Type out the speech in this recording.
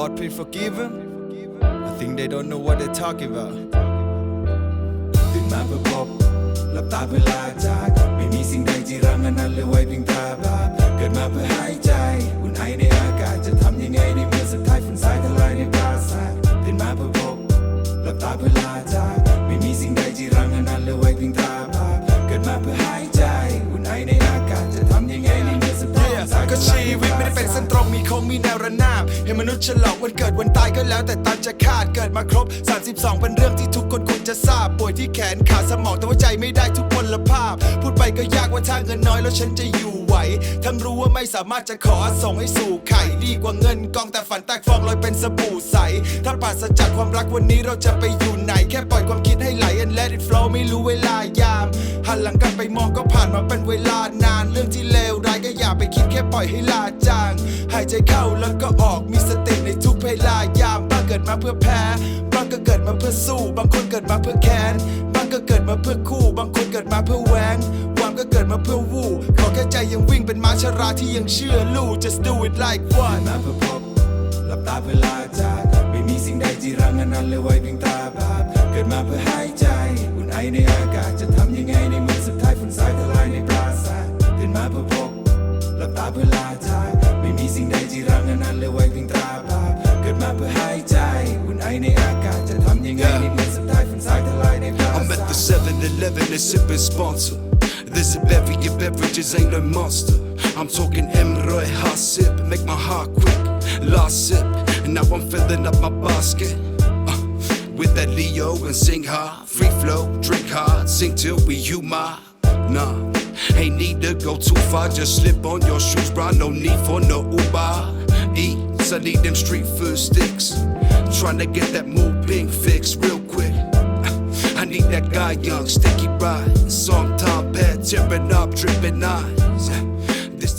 Lord, please forgive them. I think they don't know what they're talking about. ตื่นมาเพื่อพบหลับตาเพื่อลาจากไม่มีสิ่งใดที่รังอันนั้นเหลยไว้เพียงตราบา วิตปไม่ราได้เป็นสาเส้ทนตรงมีโค้งมีแนวระนาบให้มนุษย์ฉลองวันเกิดวันตายก็แล้วแต่ตามจะคาดเกิดมาครบ 32 เป็นเรื่องที่ทุกคนควรจะทราบ ป่วยที่แขนขาสมองแต่ว่าใจไม่ได้ทุกพลภาพ พูดไปก็ยากว่าถ้าเงินน้อยแล้วฉันจะอยู่ไหวทั้งรู้ว่าไม่สามารถจะขอส่งให้สู่ไข่ดีกว่าเงินกองแต่ฝันแตกฟองลอยเป็นสบู่ใส ถ้าปราศจากความรักวันนี้เราจะไปอยู่ไหน แค่ปล่อยความคิดให้ไหล and let it flow ไม่รู้เวลายามหันหลังกลับไปมองก็ผ่านมาเป็นเวลานานเรื่องที่เลวร้าย คิดแค่ปล่อยให้ลาจาง หายใจเข้าแล้วก็ออกมีสติในทุกเวลายามบางเกิดมาเพื่อแพ้บางก็เกิดมาเพื่อสู้ บางคนเกิดมาเพื่อแค้นบางก็เกิดมาเพื่อคู่ บางคนเกิดมาเพื่อแหวงหวังก็เกิดมาเพื่อวู่ขอแค่ใจยังวิ่งเป็นม้าชราที่ยังเชื่อลู่ just do it like one มาเพื่อพบหลับตาเพื่อลาจากไม่มีสิ่งใดที่รังอันนั้นเลยไว้เพียงตาบาปเกิดมาเพื่อหายใจ อุ่นไอในอากาศจะทำยังไงในเมื่อสุดท้ายฝุ่นสายทลายในปราสาทตื่นมาเพื่อพบ หลับตาเพื่อลาจากไม่มีสิ่งใดที่รังอันนั้นเหลยไว้เพียงตราบาปเกิดมาเพื่อหายใจอุ่นไอในอากาศจะทำยังไงในเมื่อสุดท้ายฝุ่นสายทลายในปรา I'm สา at ท the 7-Eleven and sipping sponsor. There's a bevy of beverages, ain't no monster. I'm talking Emroy hot sip, make my heart quick. Last sip, and now I'm filling up my basket. Uh, with that Leo and sing hard, free flow, drink hard, sing till we humor. Nah, ain't need to go too far, just slip on your shoes, bro. No need for no Uber. Eats, I need them street food sticks. Trying to get that move pink fixed real quick. I need that guy young, sticky ride. Top pad, tearing up, dripping eyes.